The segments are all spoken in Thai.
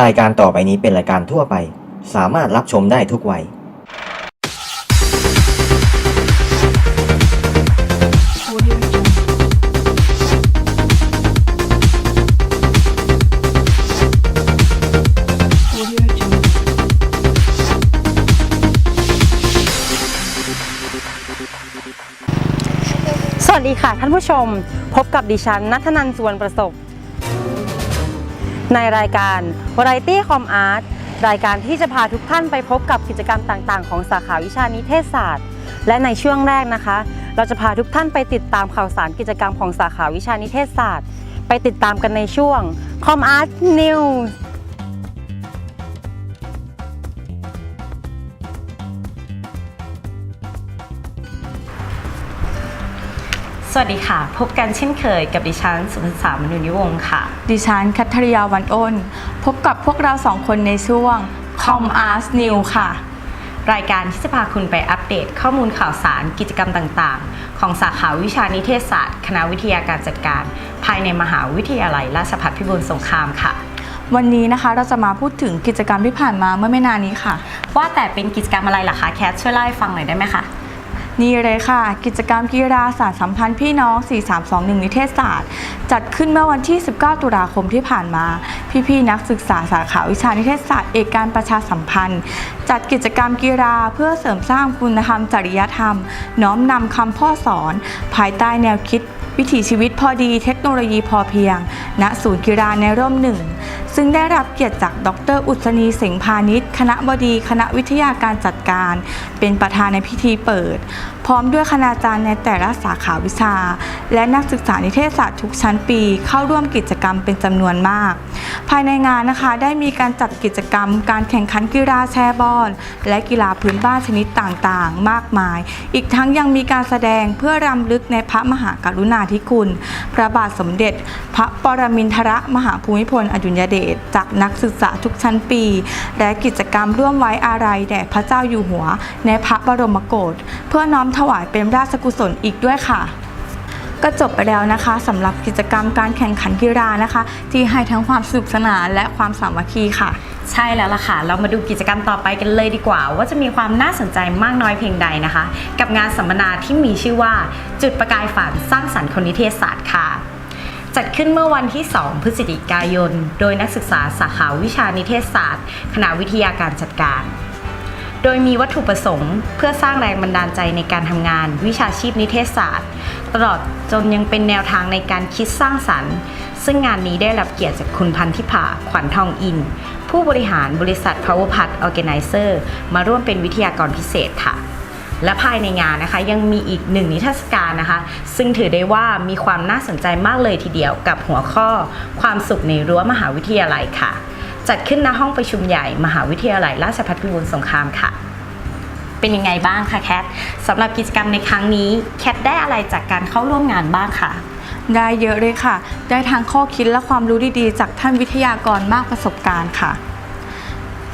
รายการต่อไปนี้เป็นรายการทั่วไป สามารถรับชมได้ทุกวัย สวัสดีค่ะท่านผู้ชม พบกับดิฉันนัทนันท์สวนประสบ ในรายการ Variety Com Art รายการที่จะพาทุกท่านไปพบกับกิจกรรมต่างๆ ของสาขาวิชานิเทศศาสตร์ และในช่วงแรกนะคะ เราจะพาทุกท่านไปติดตามข่าวสารกิจกรรมของสาขาวิชานิเทศศาสตร์ ไปติดตามกันในช่วง Com Art News สวัสดีค่ะ พบกันเช่นเคยกับดิฉันสุภสามนุนิวงศ์ค่ะ ดิฉันคัทริยาวันอ้น พบกับพวกเราสองคนในช่วง Com Art New ค่ะ รายการที่จะพาคุณไปอัปเดตข้อมูลข่าวสารกิจกรรมต่างๆ ของสาขาวิชานิเทศศาสตร์ คณะวิทยาการจัดการ ภายในมหาวิทยาลัยราชภัฏพิบูลสงครามค่ะวันนี้นะคะเราจะมาพูดถึงกิจกรรมที่ผ่านมาเมื่อไม่นานนี้ค่ะ ว่าแต่เป็นกิจกรรมอะไรล่ะคะแคทช่วยเล่าให้ฟังหน่อยได้ไหมคะ นี่เลยค่ะ กิจกรรมกีฬาศาสตร์สัมพันธ์พี่น้อง 4321 นิเทศศาสตร์ จัดขึ้นเมื่อวันที่ 19 ตุลาคมที่ผ่านมา พี่ๆนักศึกษาสาขาวิชานิเทศศาสตร์ เอกการประชาสัมพันธ์ จัดกิจกรรมกีฬาเพื่อเสริมสร้างคุณธรรม จริยธรรม น้อมนำคำพ่อสอน ภายใต้แนวคิด วิถีชีวิตพอดีเทคโนโลยีพอเพียง ณศูนย์กีฬาในร่มหนึ่งซึ่งได้รับเกียรติจากดร อุศนีเสงพาณิชย์ คณะบดีคณะวิทยาการจัดการ เป็นประธานในพิธีเปิด พร้อมด้วยคณาจารย์ในแต่ละสาขาวิชา และนักศึกษานิเทศศาสตร์ทุกชั้นปี เข้าร่วมกิจกรรมเป็นจำนวนมาก ภายในงานนะคะได้มีการจัดกิจกรรม การแข่งขันกีฬาแชร์บอลและกีฬาพื้นบ้านชนิดต่างๆ มากมาย อีกทั้งยังมีการแสดงเพื่อรำลึกในพระมหากรุณาธิคุณ พระบาทสมเด็จ พระปรมินทรมหาภูมิพลอดุลยเดชจากนักศึกษาทุกชั้นปี และกิจกรรมร่วมไว้อาลัยแด่พระเจ้าอยู่หัว ในพระบรมโกศเพื่อน้อมถวายเป็นราชกุศลอีกด้วยค่ะก็จบไปแล้วนะคะสำหรับกิจกรรมการแข่งขันกีฬานะคะ ที่ให้ทั้งความสนุกสนานและความสามัคคีค่ะ ใช่แล้วล่ะค่ะ เรามาดูกิจกรรมต่อไปกันเลยดีกว่า ว่าจะมีความน่าสนใจมากน้อยเพียงใดนะคะ กับงานสัมมนาที่มีชื่อว่า จุดประกายฝันสร้างสรรค์คนนิเทศศาสตร์ค่ะ จัดขึ้นเมื่อวันที่ 2 พฤศจิกายน โดยนักศึกษาสาขาวิชานิเทศศาสตร์ คณะวิทยาการจัดการ โดยมีวัตถุประสงค์เพื่อสร้างแรงบันดาลใจในการทำงาน วิชาชีพนิเทศศาสตร์ ตลอดจนยังเป็นแนวทางในการคิดสร้างสรรค์ ซึ่งงานนี้ได้รับเกียรติจากคุณพันธิภาขวัญทองอิน ผู้บริหารบริษัท Power p a t Organizer มาร่วมเป็นวิทยากรพิเศษค่ะ และภายในงานนะคะ ยังมีอีกหนึ่งนิทรรศการนะคะ ซึ่งถือได้ว่ามีความน่าสนใจมากเลยทีเดียวกับหัวข้อ ความสุขในรั้วมหาวิทยาลัยค่ะ จัดขึ้นณห้องประชุมใหญ่มหาวิทยาลัยราชภัฏพิบูลสงครามค่ะเป็นยังไงบ้างคะแคทสำหรับกิจกรรมในครั้งนี้แคทได้อะไรจากการเข้าร่วมงานบ้างคะได้เยอะเลยค่ะ ได้ทั้งข้อคิดและความรู้ดีๆ จากท่านวิทยากรมากประสบการณ์ค่ะ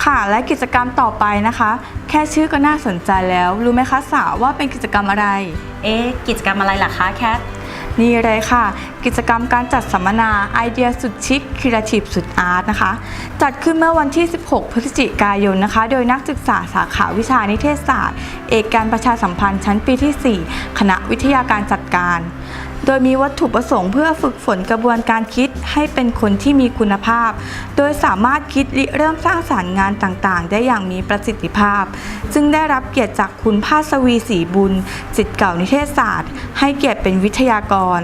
ค่ะและกิจกรรมต่อไปนะคะ แค่ชื่อก็น่าสนใจแล้ว รู้ไหมคะสาวว่าเป็นกิจกรรมอะไร เอ๊ะกิจกรรมอะไรล่ะคะแคทนี่เลยค่ะ กิจกรรมการจัดสัมมนาไอเดียสุดชิคครีเอทีฟสุดอาร์ตนะคะ จัดขึ้นเมื่อวันที่ 16 พฤศจิกายนนะคะ โดยนักศึกษาสาขาวิชานิเทศศาสตร์ เอกการประชาสัมพันธ์ชั้นปีที่ 4 คณะวิทยาการจัดการ โดยมีวัตถุประสงค์เพื่อฝึกฝนกระบวนการคิดให้เป็นคนที่มีคุณภาพ โดยสามารถคิดริเริ่มสร้างสารรค์งานต่างๆ ได้อย่างมีประสิทธิภาพ ซึ่งได้รับเกียรติจากคุณภาสวีศรีบุญจิตเก่านิเทศศาสตร์ ให้เกียรติเป็นวิทยากร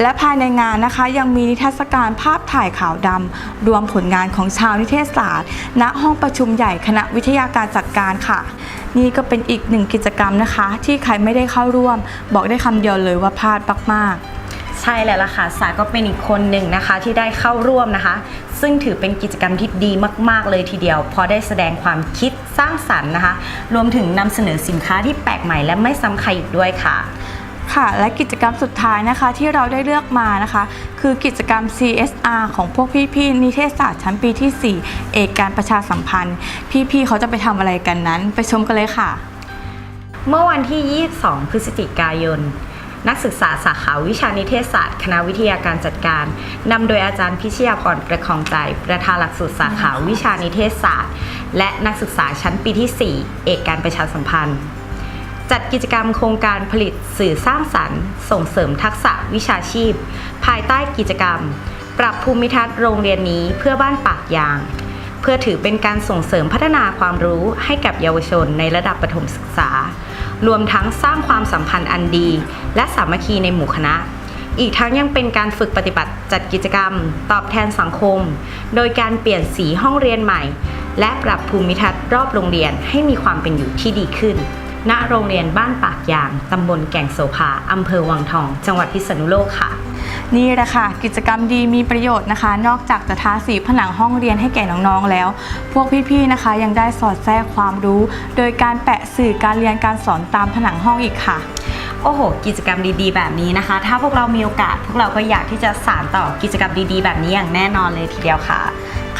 และภายในงานนะคะยังมีนิทรรศการภาพถ่ายขาวดำรวมผลงานของชาวนิเทศศาสตร์ ณห้องประชุมใหญ่คณะวิทยาการจัดการค่ะ นี่ก็เป็นอีกหนึ่งกิจกรรมนะคะ ที่ใครไม่ได้เข้าร่วม บอกได้คำเดียวเลยว่าพลาดมากๆใช่แล้วล่ะค่ะ สาก็เป็นอีกคนหนึ่งนะคะ ที่ได้เข้าร่วมนะคะ ซึ่งถือเป็นกิจกรรมที่ดีมากๆ เลยทีเดียวพราะได้แสดงความคิดสร้างสรรค์นะคะ รวมถึงนำเสนอสินค้าที่แปลกใหม่และไม่ซ้ำใครอีกด้วยค่ะ ค่ะ และกิจกรรมสุดท้ายนะคะที่เราได้เลือกมานะคะ คือกิจกรรม CSR ของพวกพี่ๆนิเทศศาสตร์ชั้นปีที่ 4 เอกการประชาสัมพันธ์ พี่ๆเขาจะไปทำอะไรกันนั้น ไปชมกันเลยค่ะ เมื่อวันที่ 22 พฤศจิกายน นักศึกษาสาขาวิชานิเทศศาสตร์ คณะวิทยาการจัดการนำโดยอาจารย์พิชยาพรประคองใจ ประธานหลักสูตรสาขาวิชานิเทศศาสตร์ และนักศึกษาชั้นปีที่ 4 เอกการประชาสัมพันธ์ จัดกิจกรรมโครงการผลิตสื่อสร้างสรรค์ ส่งเสริมทักษะวิชาชีพ ภายใต้กิจกรรม ปรับภูมิทัศน์โรงเรียนนี้เพื่อบ้านปากยาง เพื่อถือเป็นการส่งเสริมพัฒนาความรู้ให้กับเยาวชนในระดับประถมศึกษา รวมทั้งสร้างความสัมพันธ์อันดี และสามัคคีในหมู่คณะอีกทั้งยังเป็นการฝึกปฏิบัติจัดกิจกรรม ตอบแทนสังคม โดยการเปลี่ยนสีห้องเรียนใหม่ และปรับภูมิทัศน์รอบโรงเรียนให้มีความเป็นอยู่ที่ดีขึ้น ณโรงเรียนบ้านปากยางตำบลแก่งโสภาอำเภอวังทอง จังหวัดพิษณุโลกค่ะ นี่แหละค่ะ กิจกรรมดีมีประโยชน์นะคะ นอกจากจะทาสีผนังห้องเรียนให้แก่น้องๆแล้ว พวกพี่ๆนะคะ ยังได้สอดแทรกความรู้ โดยการแปะสื่อการเรียนการสอนตามผนังห้องอีกค่ะโอ้โห กิจกรรมดีๆ แบบนี้นะคะ ถ้าพวกเรามีโอกาส พวกเราก็อยากที่จะสานต่อกิจกรรมดีๆ แบบนี้อย่างแน่นอนเลยทีเดียวค่ะ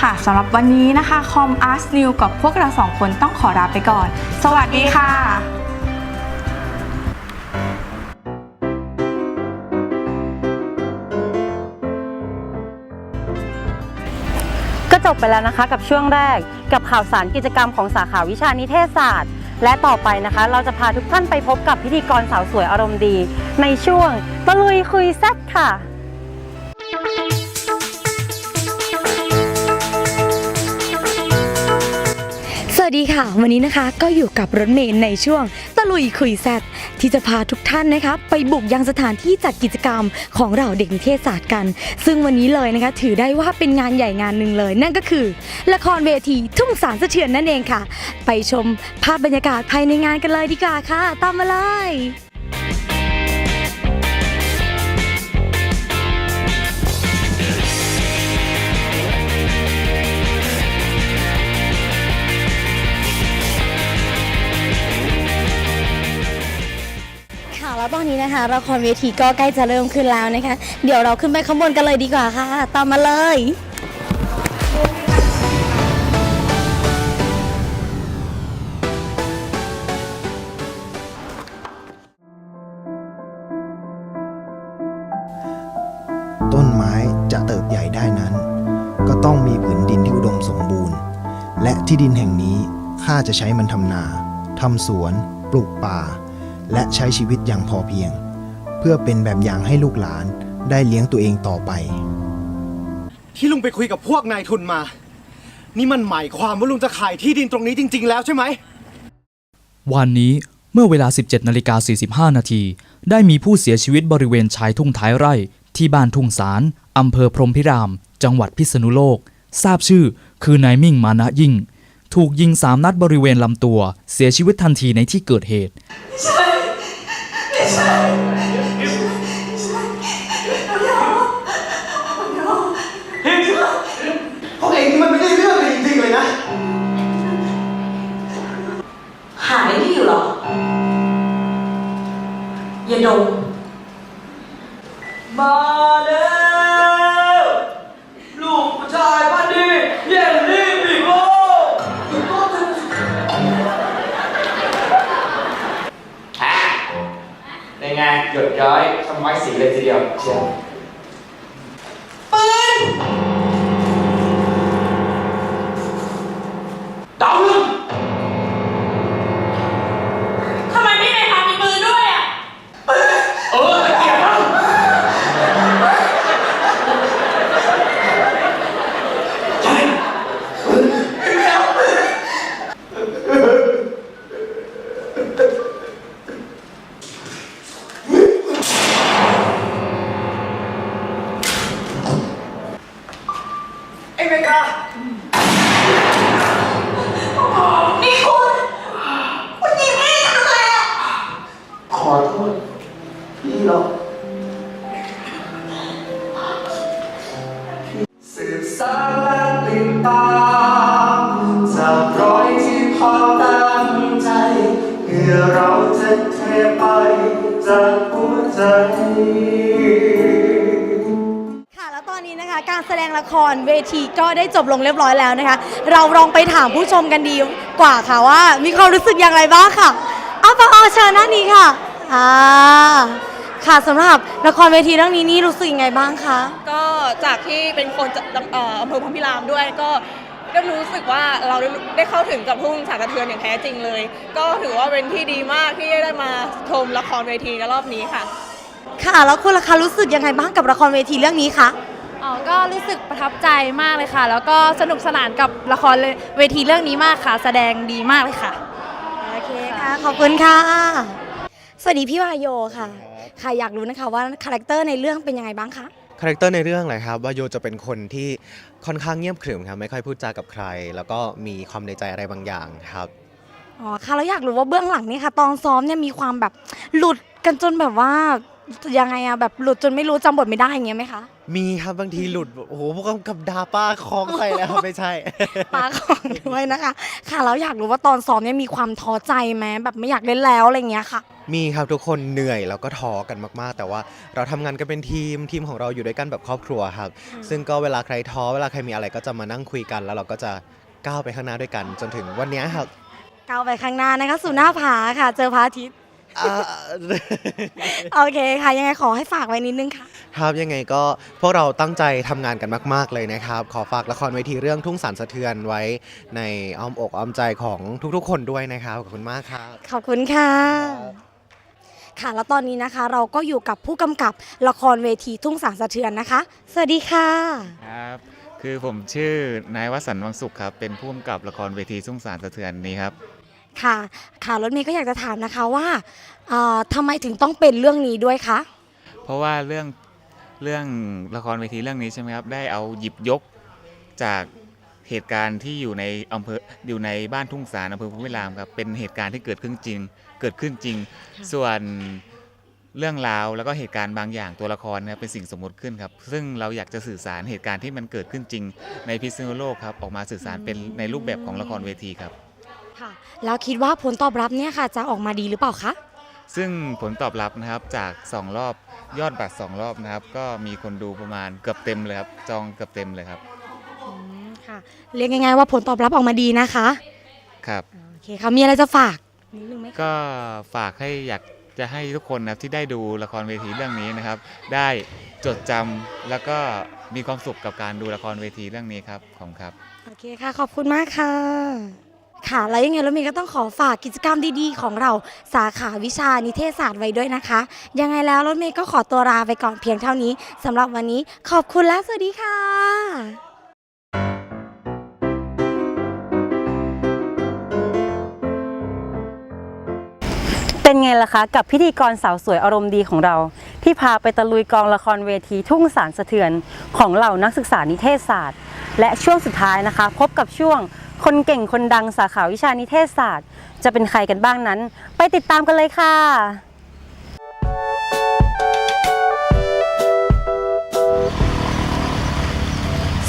ค่ะสำหรับวันนี้นะคะคอมอาร์ตนิวกับพวกเราสองคนต้องขอลาไปก่อน สวัสดีค่ะก็จบไปแล้วนะคะกับช่วงแรกกับข่าวสารกิจกรรมของสาขาวิชานิเทศศาสตร์ และต่อไปนะคะ เราจะพาทุกท่านไปพบกับพิธีกรสาวสวยอารมณ์ดี ในช่วงตะลุยคุยแซ่ค่ะ วัสดีค่ะ วันนี้นะคะก็อยู่กับรถเมย์ในช่วงตะลุยคุยแซดที่จะพาทุกท่านนะคะไปบุกยังสถานที่จัดกิจกรรมของเราเด็กนิเทศศาสตร์กัน ซึ่งวันนี้เลยนะคะถือได้ว่าเป็นงานใหญ่งานหนึ่งเลย นั่นก็คือ ละครเวทีทุ่งสารสะเทือนนั่นเองค่ะ ไปชมภาพบรรยากาศภายในงานกันเลยดีกว่าค่ะ ตามมาเลย แล้วตอนนี้นะคะละครเวทีก็ใกล้จะเริ่มขึ้นแล้วนะคะ เดี๋ยวเราขึ้นไปข้างบนกันเลยดีกว่าค่ะ ตามมาเลย ต้นไม้จะเติบใหญ่ได้นั้น ก็ต้องมีผืนดินที่อุดมสมบูรณ์ และที่ดินแห่งนี้ข้าจะใช้มันทำนาทำสวน ปลูกป่า และใช้ชีวิตอย่างพอเพียง เพื่อเป็นแบบอย่างให้ลูกหลานได้เลี้ยงตัวเองต่อไป ที่ลุงไปคุยกับพวกนายทุนมา นี่มันหมายความว่าลุงจะขายที่ดินตรงนี้จริง ๆ แล้วใช่ไหม วันนี้เมื่อเวลา 17นาฬิกา45 นาที ได้มีผู้เสียชีวิตบริเวณชายทุ่งท้ายไร่ ที่บ้านทุ่งสารอำเภอพรหมพิราม จังหวัดพิษณุโลก ทราบชื่อ คือนายมิ่งมานะยิ่ง ถูกยิงสามนัดบริเวณลำตัว เสียชีวิตทันทีในที่เกิดเหตุ พ เราจะเทไปจากหัวใจ ค่ะแล้วตอนนี้นะคะ การแสดงละครเวทีก็ได้จบลงเรียบร้อยแล้วนะคะ เราลองไปถามผู้ชมกันดีกว่าค่ะว่า มีความรู้สึกอย่างไรบ้างค่ะเอาปอเชิญหน้านี้ค่ะอ่าค่ะสำหรับละครเวทีเรื่องนี้นี่รู้สึกยังไงบ้างคะ ก็จากที่เป็นคนจากเอ่ออำเภอพรหมพิรามด้วยก็ ก็รู้สึกว่าเราได้ได้เข้าถึงกับทุ่งสารสะเทือนอย่างแท้จริงเลย ก็ถือว่าเป็นที่ดีมากที่ได้มาชมละครเวทีในรอบนี้ค่ะ ค่ะ แล้วคุณล่ะคะรู้สึกยังไงบ้างกับละครเวทีเรื่องนี้คะอ๋อก็รู้สึกประทับใจมากเลยค่ะ แล้วก็สนุกสนานกับละครเวทีเรื่องนี้มากค่ะ แสดงดีมากเลยค่ะ โอเคค่ะ ขอบคุณค่ะ สวัสดีพี่วายโยค่ะ ค่ะอยากรู้นะคะว่าคาแรคเตอร์ในเรื่องเป็นยังไงบ้างคะ คาแรคเตอร์ในเรื่องเลยครับวาโยจะเป็นคนที่ค่อนข้างเงียบขรึมครับไม่ค่อยพูดจากับใคร แล้วก็มีความในใจอะไรบางอย่างครับอ๋อค่ะแล้วอยากรู้ว่าเบื้องหลังนี่ค่ะ ตอนซ้อมเนี่ยมีความแบบหลุดกันจนแบบว่ายังไงอะแบบหลุดจนไม่รู้จำบทไม่ได้อย่างเงี้ยไหมคะ มีครับบางทีหลุดโอ้โหพวกกับดาป้าคล้องใส่แล้วไม่ใช่ ปาของด้วยนะคะ ค่ะแล้วอยากรู้ว่าตอนซ้อมเนี่ยมีความท้อใจไหมแบบไม่อยากเล่นแล้วอะไรอย่างเงี้ยค่ะ มีครับทุกคนเหนื่อยแล้วก็ท้อกันมากๆ แต่ว่าเราทำงานกันเป็นทีมทีมของเราอยู่ด้วยกันแบบครอบครัวครับซึ่งก็เวลาใครท้อเวลาใครมีอะไรก็จะมานั่งคุยกัน แล้วเราก็จะก้าวไปข้างหน้าด้วยกัน จนถึงวันเนี้ยครับ ก้าวไปข้างหน้านะคะสู่หน้าผาค่ะ เจอพระอาทิตย์ อ่าโอเคค่ะ ยังไงขอให้ฝากไว้นิดนึงค่ะ ครับยังไงก็พวกเราตั้งใจทำงานกันมาก ๆ เลยนะครับ ขอฝากละครเวทีเรื่องทุ่งสารสะเทือนไว้ในอ้อมอกอ้อมใจของทุก ๆ คนด้วยนะครับ ขอบคุณมากครับ ขอบคุณค่ะ ค่ะ แล้วตอนนี้นะคะ เราก็อยู่กับผู้กำกับละครเวทีทุ่งสารสะเทือนนะคะ สวัสดีค่ะ ครับคือผมชื่อนายวสันต์วังสุขครับ เป็นผู้กำกับละครเวทีสุ่งสารสะเทือนนี้ครับ ค่ะ ค่ะรถเมย์ก็อยากจะถามนะคะว่าเอ่อทำไมถึงต้องเป็นเรื่องนี้ด้วยคะ เพราะว่าเรื่องเรื่องละครเวทีเรื่องนี้ใช่ไหมครับ ได้เอาหยิบยกจากเหตุการณ์ที่อยู่ในอำเภออยู่ในบ้านทุ่งสารอำเภอพุทธวิรามครับเป็นเหตุการณ์ที่เกิดขึ้นจริง เกิดขึ้นจริง ส่วนเรื่องราวแล้วก็เหตุการณ์บางอย่างตัวละครเนยเป็นสิ่งสมมติขึ้นครับ ซึ่งเราอยากจะสื่อสารเหตุการณ์ที่มันเกิดขึ้นจริง ในพิษณุโลกครับออกมาสื่อสารเป็นในรูปแบบของละครเวทีครับ ค่ะแล้วคิดว่าผลตอบรับเนี่ยค่ะ จะออกมาดีหรือเปล่าคะ ซึ่งผลตอบรับนะครับจาก 2 รอบยอดบัตร 2 รอบนะครับ ก็มีคนดูประมาณเกือบเต็มเลยครับจองเกือบเต็มเลยครับค่ะ เรียกง่ายๆว่าผลตอบรับออกมาดีนะคะครับ โอเคค่ะมีอะไรจะฝากนิดนึงไหมคะก็ฝากให้อยากจะให้ทุกคนนะครับที่ได้ดูละครเวทีเรื่องนี้นะครับ ได้จดจำแล้วก็มีความสุขกับการดูละครเวทีเรื่องนี้ครับขอบคุณครับ โอเคค่ะ ขอบคุณมากค่ะ ค่ะแล้วยังไงรถเมย์ก็ต้องขอฝากกิจกรรมดีๆ ของเราสาขาวิชานิเทศศาสตร์ไว้ด้วยนะคะ ยังไงแล้วรถเมย์ก็ขอตัวลาไปก่อนเพียงเท่านี้สำหรับวันนี้ขอบคุณและสวัสดีค่ะเป็นไงล่ะคะกับพิธีกรสาวสวยอารมณ์ดีของเรา ที่พาไปตะลุยกองละครเวทีทุ่งสารสะเทือนของเหล่านักศึกษานิเทศศาสตร์ และช่วงสุดท้ายนะคะ พบกับช่วง คนเก่งคนดังสาขาวิชานิเทศศาสตร์ จะเป็นใครกันบ้างนั้น ไปติดตามกันเลยค่ะ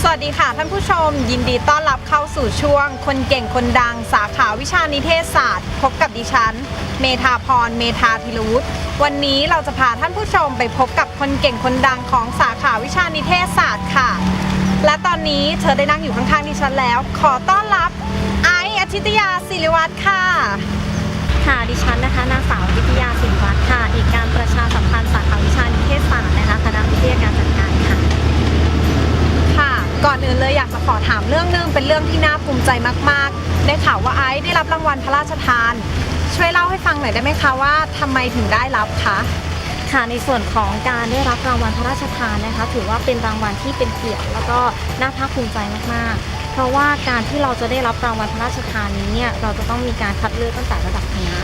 สวัสดีค่ะท่านผู้ชม ยินดีต้อนรับเข้าสู่ช่วง คนเก่งคนดังสาขาวิชานิเทศศาสตร์ พบกับดิฉัน เมธาพร เมธาธิรวุฒิวันนี้เราจะพาท่านผู้ชมไปพบกับคนเก่งคนดังของสาขาวิชานิเทศศาสตร์ค่ะ และตอนนี้เธอได้นั่งอยู่ข้างๆดิฉันแล้ว ขอต้อนรับไอซ์อาทิตยาศิริวัตรค่ะ ค่ะดิฉันนะคะ นางสาววิทยาสินวัฒน์ค่ะเอกการประชาสัมพันธ์สาขาวิชานิเทศศาสตร์นะคะคณะวิทยาการจัดการค่ะ ค่ะ ก่อนอื่นเลยอยากจะขอถามเรื่องหนึงเป็นเรื่องที่น่าภูมิใจมากๆ ได้ข่าวว่าไอซ์ได้รับรางวัลพระราชทาน ช่วยเล่าให้ฟังหน่อยได้ไหมคะว่าทำไมถึงได้รับคะ ค่ะในส่วนของการได้รับรางวัลพระราชทานนะคะ ถือว่าเป็นรางวัลที่เป็นเกียรติแล้วก็น่าภาคภูมิใจมากๆ เพราะว่าการที่เราจะได้รับรางวัลพระราชทานนี้เนี่ยเราจะต้องมีการคัดเลือกตั้งแต่ระดับคณะ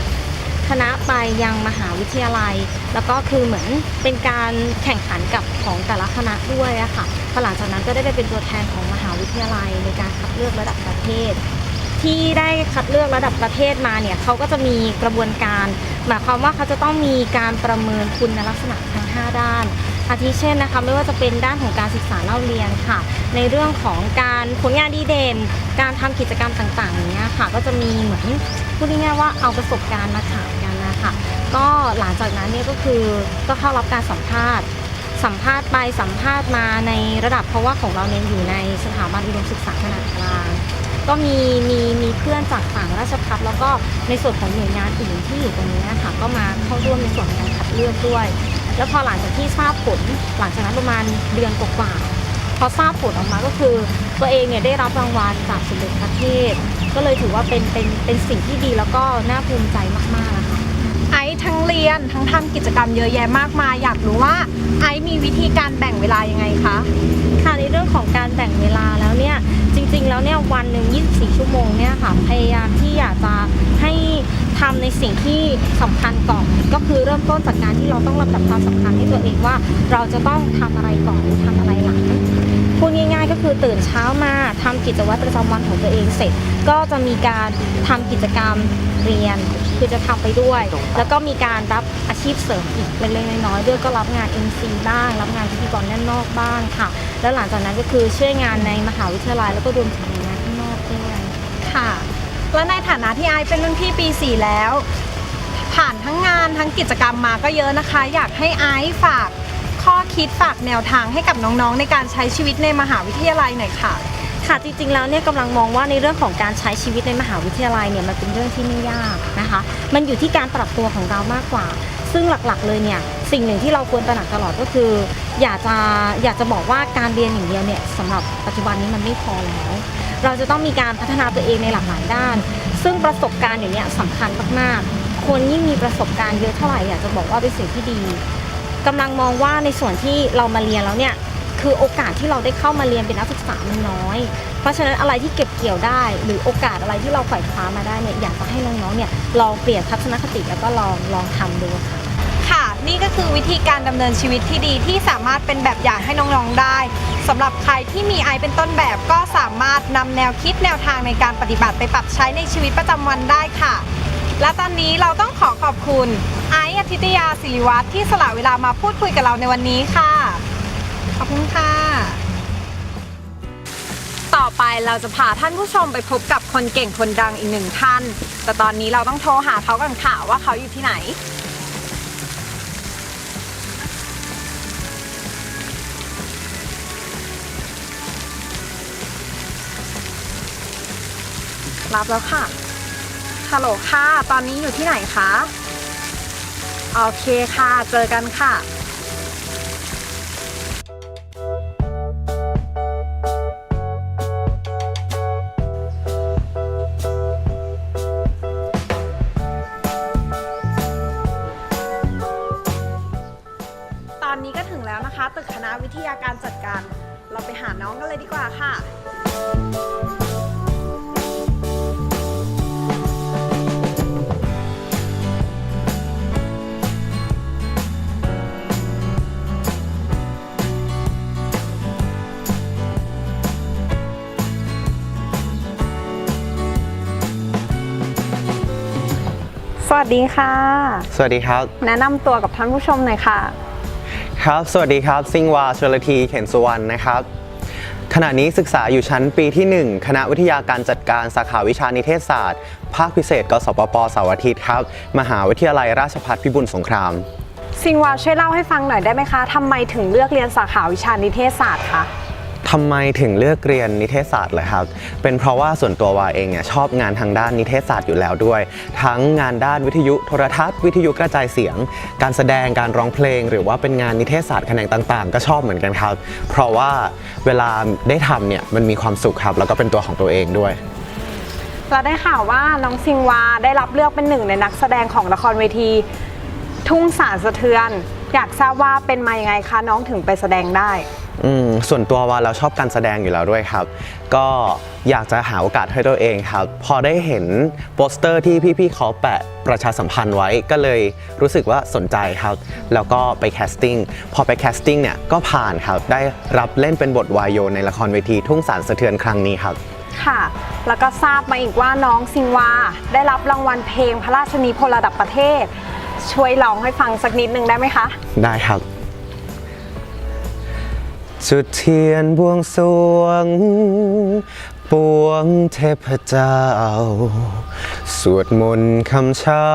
คณะไปยังมหาวิทยาลัย แล้วก็คือเหมือนเป็นการแข่งขันกับของแต่ละคณะด้วยอะค่ะพอหลังจากนั้นก็ได้ไปเป็นตัวแทนของมหาวิทยาลัยในการคัดเลือกระดับประเทศ ที่ได้คัดเลือกระดับประเทศมาเนี่ยเขาก็จะมีกระบวนการ หมายความว่าเขาจะต้องมีการประเมินคุณลักษณะทั้ง 5 ด้าน อาทิเช่นนะคะไม่ว่าจะเป็นด้านของการศึกษาเล่าเรียนค่ะ ในเรื่องของการผลงานดีเด่น การทำกิจกรรมต่างๆอย่างเงี้ยค่ะ ก็จะมีเหมือนพูดง่ายๆว่าเอาประสบการณ์มาขายกันนะคะก็หลังจากนั้นเนี่ยก็คือก็เข้ารับการสัมภาษณ์สัมภาษณ์ไปสัมภาษณ์มาในระดับเพราะว่าของเราเนี่ยอยู่ในสถาบันอุดมศึกษาขนาดกลาง ก็มีมีมีเพื่อนจากต่างราชพัฒแล้วก็ในส่วนของหน่วยงานอื่นที่อยู่ตรงนี้ค่ะก็มาเข้าร่วมในส่วนของการคัดเลือกด้วย แล้วพอหลังจากที่ทราบผลหลังจากนั้นประมาณเดือนกว่าพอทราบผลออกมาก็คือ ตัวเองเนี่ยได้รับรางวัลจากสมเด็จพระเทพก็เลยถือว่าเป็นเป็นเป็นสิ่งที่ดีแล้วก็น่าภูมิใจมากๆนะคะไอทั้งเรียนทั้งทำกิจกรรมเยอะแยะมากมายอยากรู้ว่า ไอซ์มีวิธีการแบ่งเวลายังไงคะ ค่ะในเรื่องของการแบ่งเวลาแล้วเนี่ยจริง ๆ แล้วเนี่ยวันหนึ่ง24 ชั่วโมงเนี่ยค่ะพยายามที่อยากจะให้ทำในสิ่งที่สำคัญก่อน ก็คือเริ่มต้นจากการที่เราต้องลำดับความสำคัญให้ตัวเองว่า เราจะต้องทำอะไรก่อนหรือทำอะไรหลังพูดง่ายๆก็คือตื่นเช้ามาทำกิจวัตรประจำวันของตัวเองเสร็จ ก็จะมีการทำกิจกรรมเรียน คือจะทำไปด้วย แล้วก็มีการรับอาชีพเสริมอีกเล็กๆน้อยๆด้วยก็รับงาน MC บ้าง รับงานพิธีกรด้านนอกบ้างค่ะ แล้วหลังจากนั้นก็คือช่วยงานในมหาวิทยาลัยแล้วก็รวมถึงงานข้างนอกด้วยค่ะและในฐานะที่ไอซ์เป็นรุ่นพี่ปี 4 แล้ว ผ่านทั้งงานทั้งกิจกรรมมาก็เยอะนะคะ อยากให้ไอซ์ฝากข้อคิดฝากแนวทางให้กับน้องๆ ในการใช้ชีวิตในมหาวิทยาลัยหน่อยค่ะ ค่ะจริงๆแล้วเนี่ยกำลังมองว่าในเรื่องของการใช้ชีวิตในมหาวิทยาลัยเนี่ยมันเป็นเรื่องที่ไม่ยากนะคะ มันอยู่ที่การปรับตัวของเรามากกว่า ซึ่งหลักๆเลยเนี่ยสิ่งหนึ่งที่เราควรตระหนักตลอดก็คือ อยากจะอยากจะบอกว่าการเรียนอย่างเดียวเนี่ยสำหรับปัจจุบันนี้มันไม่พอแล้ว เราจะต้องมีการพัฒนาตัวเองในหลากหลายด้าน ซึ่งประสบการณ์อย่างเนี้ยสำคัญมากๆ คนยิ่งมีประสบการณ์เยอะเท่าไหร่อยากจะบอกว่าเป็นสิ่งที่ดีกำลังมองว่าในส่วนที่เรามาเรียนแล้วเนี่ย คือโอกาสที่เราได้เข้ามาเรียนเป็นนักศึกษามันน้อย เพราะฉะนั้นอะไรที่เก็บเกี่ยวได้ หรือโอกาสอะไรที่เราไขว่คว้ามาได้เนี่ยอยากจะให้น้องๆเนี่ยลองเปลี่ยนทัศนคติแล้วก็ลองลองทำดูค่ะค่ะ นี่ก็คือวิธีการดำเนินชีวิตที่ดีที่สามารถเป็นแบบอย่างให้น้องๆได้สำหรับใครที่มีไอเป็นต้นแบบก็สามารถนำแนวคิดแนวทางในการปฏิบัติไปปรับใช้ในชีวิตประจำวันได้ค่ะ และตอนนี้เราต้องขอขอบคุณไออาทิตยาศิริวัตรที่สละเวลามาพูดคุยกับเราในวันนี้ค่ะ ขอบคุณค่ะ ต่อไปเราจะพาท่านผู้ชมไปพบกับคนเก่งคนดังอีกหนึ่งท่าน แต่ตอนนี้เราต้องโทรหาเขากันค่ะว่าเขาอยู่ที่ไหน รับแล้วค่ะ ฮัลโหลค่ะ ตอนนี้อยู่ที่ไหนคะ โอเคค่ะ เจอกันค่ะ ดีค่ะ สวัสดีครับ แนะนำตัวกับท่านผู้ชมหน่อยค่ะ ครับ สวัสดีครับ ซิงวาชลทีเข็นสุวรรณนะครับ ขณะนี้ศึกษาอยู่ชั้นปีที่ 1 คณะวิทยาการจัดการสาขาวิชานิเทศศาสตร์ ภาคพิเศษ กสปปเสาร์อาทิตย์ครับ มหาวิทยาลัยราชภัฏพิบูลสงคราม ซิงวาช่วยเล่าให้ฟังหน่อยได้ไหมคะทำไมถึงเลือกเรียนสาขาวิชานิเทศศาสตร์คะ ทำไมถึงเลือกเรียนนิเทศศาสตร์เลยครับ เป็นเพราะว่าส่วนตัววาเองเนี่ยชอบงานทางด้านนิเทศศาสตร์อยู่แล้วด้วย ทั้งงานด้านวิทยุโทรทัศน์ วิทยุกระจายเสียง การแสดงการร้องเพลง หรือว่าเป็นงานนิเทศศาสตร์แขนงต่างๆ ก็ชอบเหมือนกันครับ เพราะว่าเวลาได้ทำเนี่ยมันมีความสุขครับ แล้วก็เป็นตัวของตัวเองด้วย เราได้ข่าวว่าน้องซิงวาได้รับเลือกเป็นหนึ่งในนักแสดงของละครเวที ทุ่งสารสะเทือน อยากทราบว่าเป็นมายังไงคะน้องถึงไปแสดงได้อืมส่วนตัวว่าเราชอบการแสดงอยู่แล้วด้วยครับ ก็อยากจะหาโอกาสให้ตัวเองครับ พอได้เห็นโปสเตอร์ที่พี่ๆเขาแปะประชาสัมพันธ์ไว้ก็เลยรู้สึกว่าสนใจครับ แล้วก็ไปแคสติ้งพอไปแคสติ้งเนี่ยก็ผ่านครับ ได้รับเล่นเป็นบทวายโยในละครเวทีทุ่งสารสะเทือนครั้งนี้ครับ ค่ะ แล้วก็ทราบมาอีกว่าน้องซิงวาได้รับรางวัลเพลงพระราชนิพนธ์ระดับประเทศ ช่วยร้องให้ฟังสักนิดนึงได้ไหมคะ ได้ครับ จุดเทียนบวงสรวง ปวงเทพเจ้า สวดมนต์คำเช้า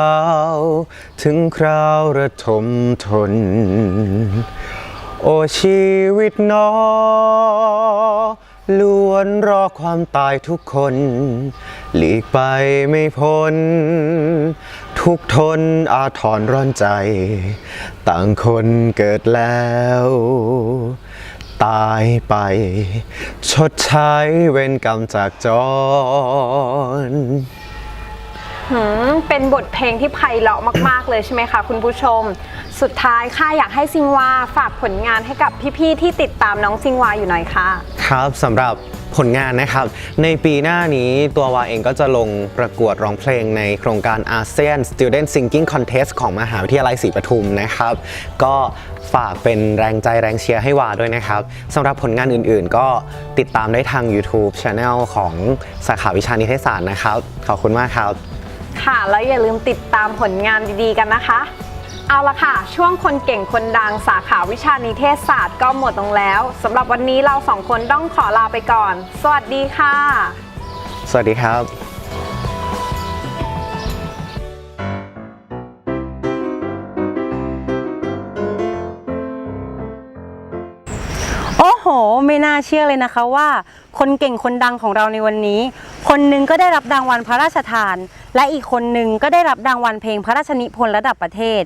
ถึงคราวระทมทน โอชีวิตหนอล้วนรอความตายทุกคน หลีกไปไม่พ้น ททุกทนอาทรร้อนใจ ต่างคนเกิดแล้ว ตายไป ชดใช้เวรกรรมจากจรหืมเป็นบทเพลงที่ไพเราะมาก ๆ เลยใช่ไหมคะคุณผู้ชม สุดท้ายค่ะอยากให้ซิงวาฝากผลงานให้กับพี่ ๆ ที่ติดตามน้องซิงวาอยู่หน่อยค่ะ ครับสำหรับ ผลงานนะครับ ในปีหน้านี้ตัววาเองก็จะลงประกวดร้องเพลงในโครงการ ASEAN Student Singing Contest ของมหาวิทยาลัยศรีปทุมนะครับ ก็ฝากเป็นแรงใจแรงเชียร์ให้วาด้วยนะครับสำหรับผลงานอื่นๆ ก็ติดตามได้ทาง YouTube Channel ของสาขาวิชานิเทศศาสตร์นะครับ ขอบคุณมากครับ ค่ะ แล้วอย่าลืมติดตามผลงานดีๆกันนะคะ เอาละค่ะ ช่วงคนเก่งคนดังสาขาวิชานิเทศศาสตร์ก็หมดลงแล้วสำหรับวันนี้เราสองคนต้องขอลาไปก่อน สวัสดีค่ะ สวัสดีครับโอ้โหไม่น่าเชื่อเลยนะคะว่า คนเก่งคนดังของเราในวันนี้ คนหนึ่งก็ได้รับรางวัลพระราชทาน และอีกคนหนึ่งก็ได้รับรางวัลเพลงพระราชนิพนธ์ระดับประเทศ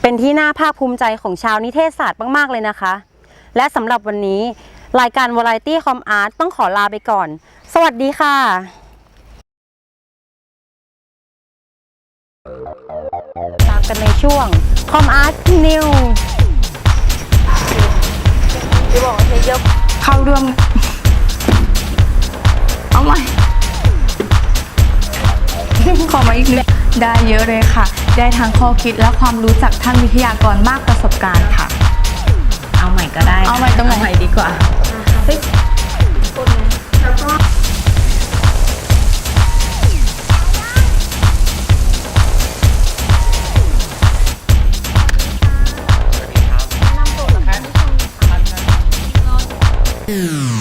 เป็นที่น่าภาคภูมิใจของชาวนิเทศศาสตร์มาก ๆ เลยนะคะ และสำหรับวันนี้ รายการ Variety Com Art ต้องขอลาไปก่อน สวัสดีค่ะ ตามกันในช่วง Com Art New ที่บอกว่าเยกเข้าร่วมเอาใหม่ ขอมาอีกนิดได้เยอะเลยค่ะ ได้ทั้งข้อคิดและความรู้จากท่านวิทยากรมากประสบการณ์ค่ะ เอาใหม่ก็ได้เอาใหม่ตรงไหน เอาใหม่ดีกว่า เฮ้ยสวัสดีครันะำตัวหน่อยค่